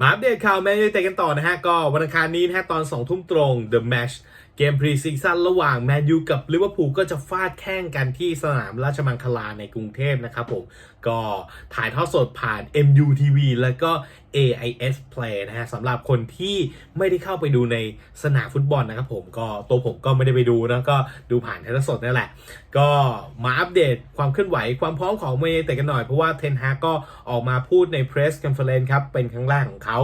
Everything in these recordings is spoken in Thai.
มาอัปเดตข่าวแมนยูไนเต็ดกันต่อนะฮะ ก็วันอังคารนี้นะฮะ ตอน 2 ทุ่มตรง The Match เกมพรีซีซั่นระหว่างแมนยูกับลิเวอร์พูลก็จะฟาดแข่งกันที่สนามราชมังคลาในกรุงเทพนะครับผม ก็ถ่ายทอดสดผ่าน MUTV แล้วก็ AIS Play นะฮะสำหรับคนที่ไม่ได้เข้าไปดูในสนามฟุตบอลนะครับผมก็ตัวผมก็ไม่ได้ไปดูนะก็ดูผ่านถ่ายทอดสดนั่นแหละ ก็มาอัปเดตความเคลื่อนไหวความพร้อมของแมยูไนเต็ดกันหน่อยเพราะว่าเทนฮาก็ออกมาพูดใน Press Conference ครับเป็นครั้งแรกของเขา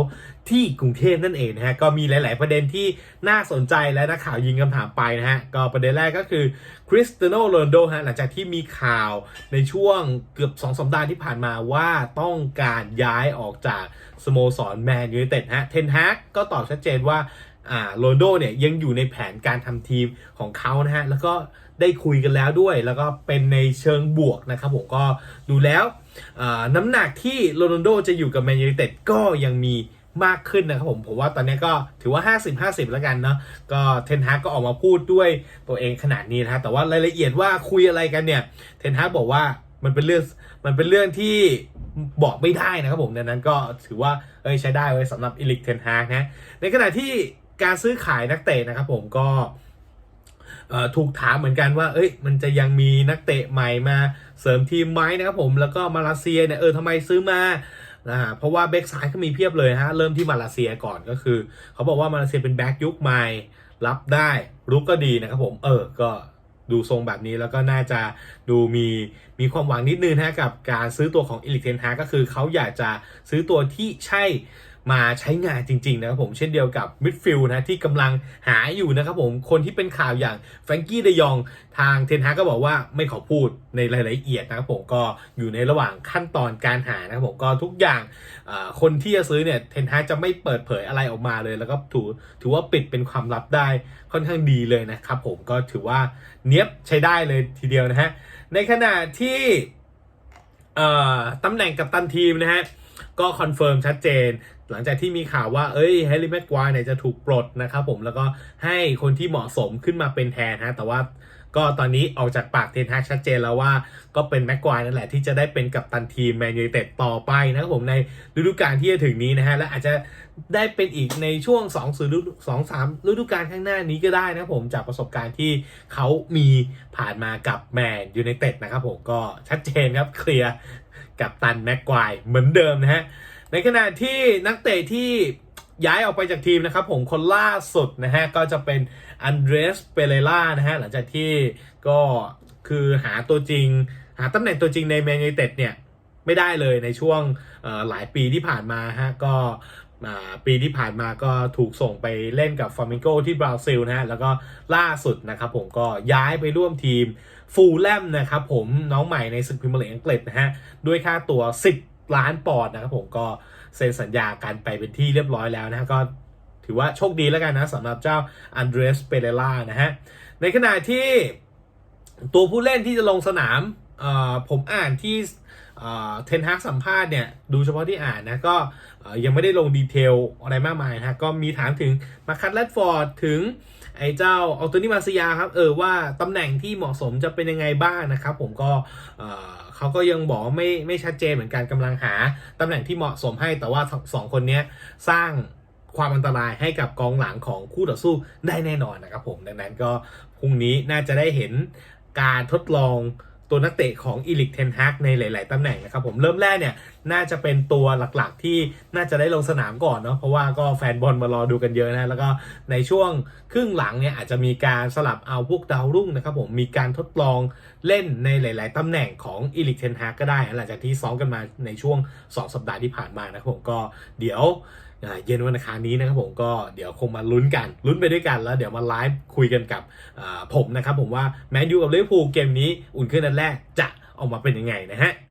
ที่กรุงเทพนั่นเองนะฮะก็มีหลาย ๆ ประเด็นที่น่าสนใจและนักข่าวยิงคำถามไปนะฮะ ก็ประเด็นแรกก็คือคริสเตียโนโรนโดฮะหลังจากที่มีข่าวในช่วงเกือบ 2สัปดาห์ที่ผ่านมาว่าต้องการย้ายออกจากสโมสรแมนยูไนเต็ดฮะเทนฮากก็ตอบชัดเจนว่าอ่าโรนโดเนี่ยยังอยู่ในแผนการทำทีมของเขานะฮะ แล้วก็ได้คุยกันแล้วด้วย แล้วก็เป็นในเชิงบวกนะครับผมก็ดูแล้วอ่าน้ำหนักที่โรนโดจะอยู่กับแมนยูไนเต็ดก็ยังมี มากขึ้นนะครับผมผมว่าตอนนี้ก็ถือว่า 50-50 แล้วกันเนาะก็เทนฮากก็ออกมาพูดด้วยตัวเองขนาดนี้นะฮะแต่ว่ารายละเอียดว่าคุยอะไรกันเนี่ยเทนฮากบอกว่ามันเป็นเรื่องมันเป็นเรื่องที่บอกไม่ได้นะครับผมดังนั้นก็ถือว่าเอ้ยใช้ได้ไว้สำหรับอิลิกเทนฮากนะในขณะที่การซื้อขายนักเตะนะครับผมก็ถูกถามเหมือนกันว่า เอ้ย มันจะยังมีนักเตะใหม่มาเสริมทีมไหมนะครับผม แล้วก็มาเลเซียเนี่ย เออทำไมซื้อมา นะฮะเพราะว่าแบ็กซ้ายก็มีเพียบเลยฮะเริ่มที่มาเลเซียก่อนก็คือ เขาบอกว่ามาเลเซียเป็นแบ็กยุคใหม่รับได้รุกก็ดีนะครับผมเออก็ดูทรงแบบนี้แล้วก็น่าจะดูมีมีความหวังนิดนึงนะกับการซื้อตัวของอิลิเทนฮาก็คือเขาอยากจะซื้อตัวที่ใช่ มาใช้งานจริง ๆ นะครับผมเช่นเดียวกับมิดฟิลด์นะที่กำลังหาอยู่นะครับผมคนที่เป็นข่าวอย่างแฟรงกี้เดยองทางเทนฮาก็บอกว่าไม่ขอพูดในรายละเอียดนะครับผมก็อยู่ในระหว่างขั้นตอนการหานะครับผมก็ทุกอย่างคนที่จะซื้อเนี่ยเทนฮาจะไม่เปิดเผยอะไรออกมาเลย แล้วก็ถือถือว่าปิดเป็นความลับได้ค่อนข้างดีเลยนะครับผมก็ถือว่าเนี้ยบใช้ได้เลยทีเดียวนะฮะในขณะที่ตำแหน่งกัปตันทีมนะฮะ ก็คอนเฟิร์มชัดเจน หลังจากที่มีข่าวว่าเอ้ยแฮร์รี่แม็กควายเนี่ยจะถูกปลดนะครับผมแล้วก็ให้คนที่เหมาะสมขึ้นมาเป็นแทนฮะแต่ว่าก็ตอนนี้ออกจากปากเทนฮากชัดเจนแล้วว่าก็เป็นแม็กควายนั่นแหละที่จะได้เป็นกัปตันทีมแมนยูเต็ดต่อไปนะครับผมในฤดูกาลที่จะถึงนี้นะฮะและอาจจะได้เป็นอีกในช่วง2องฤดูสองสามฤดูกาลข้างหน้านี้ก็ได้นะครับผมจากประสบการณ์ที่เขามีผ่านมากับแมนยูไนเต็ดนะครับผมก็ชัดเจนครับเคลียร์ กับตันแม็กควายเหมือนเดิมนะฮะ ในขณะที่นักเตะที่ย้ายออกไปจากทีมนะครับผมคนล่าสุดนะฮะ ก็จะเป็นอันเดรสเปเรล่านะฮะ หลังจากที่ก็คือหาตัวจริง หาตำแหน่งตัวจริงในแมนยูเต็ดเนี่ย ไม่ได้เลยในช่วงหลายปีที่ผ่านมาฮะ ก็ ปีที่ผ่านมาก็ถูกส่งไปเล่นกับฟาร์มิงโกที่บราซิลนะฮะ แล้วก็ล่าสุดนะครับผมก็ย้ายไปร่วมทีมฟูลแลมนะครับผมน้องใหม่ในศึกพรีเมียร์ลีกอังกฤษนะฮะ ด้วยค่าตัว 10 ล้านปอนด์นะครับผมก็เซ็นสัญญากันไปเป็นที่เรียบร้อยแล้วนะฮะก็ถือว่าโชคดีแล้วกันนะสำหรับเจ้าอันเดรสเปเรล่านะฮะ ในขณะที่ตัวผู้เล่นที่จะลงสนามเออผมอ่านที่ เทนฮากสัมภาษณ์เนี่ยดูเฉพาะที่อ่านนะก็ยังไม่ได้ลงดีเทลอะไรมากมายนะก็มีถามถึงมาคัตแรดฟอร์ดถึงไอ้เจ้าอัลโตนีมาซิยาครับเออว่าตำแหน่งที่เหมาะสมจะเป็นยังไงบ้างนะครับ ผมก็เออเขาก็ยังบอกไม่ไม่ชัดเจนเหมือนกันกำลังหาตำแหน่งที่เหมาะสมให้แต่ว่าสองคนนี้สร้างความอันตรายให้กับกองหลังของคู่ต่อสู้ได้แน่นอนนะครับผมดังนั้นก็พรุ่งนี้น่าจะได้เห็นการทดลอง ตัวนักเตะของอีลิกเทนฮากในหลาย ๆ ตำแหน่งนะครับผมเริ่มแรกเนี่ยน่าจะเป็นตัวหลักๆ ที่น่าจะได้ลงสนามก่อนเนาะเพราะว่าก็แฟนบอลมารอดูกันเยอะนะแล้วก็ในช่วงครึ่งหลังเนี่ยอาจจะมีการสลับเอาพวกดาวรุ่งนะครับผมมีการทดลองเล่นในหลาย ๆ ตำแหน่งของอีลิกเทนฮากก็ได้หลังจากที่ซ้อมกันมาในช่วง 2 สัปดาห์ที่ผ่านมานะครับผมก็เดี๋ยว เย็นวันอังคารนี้นะครับผมก็เดี๋ยวคงมาลุ้นกันลุ้นไปด้วยกันแล้วเดี๋ยวมาไลฟ์คุยกันกับผมนะครับผมว่าแมนยูกับลิเวอร์พูลเกมนี้อุ่นเครื่องนัดแรกจะออกมาเป็นยังไงนะฮะ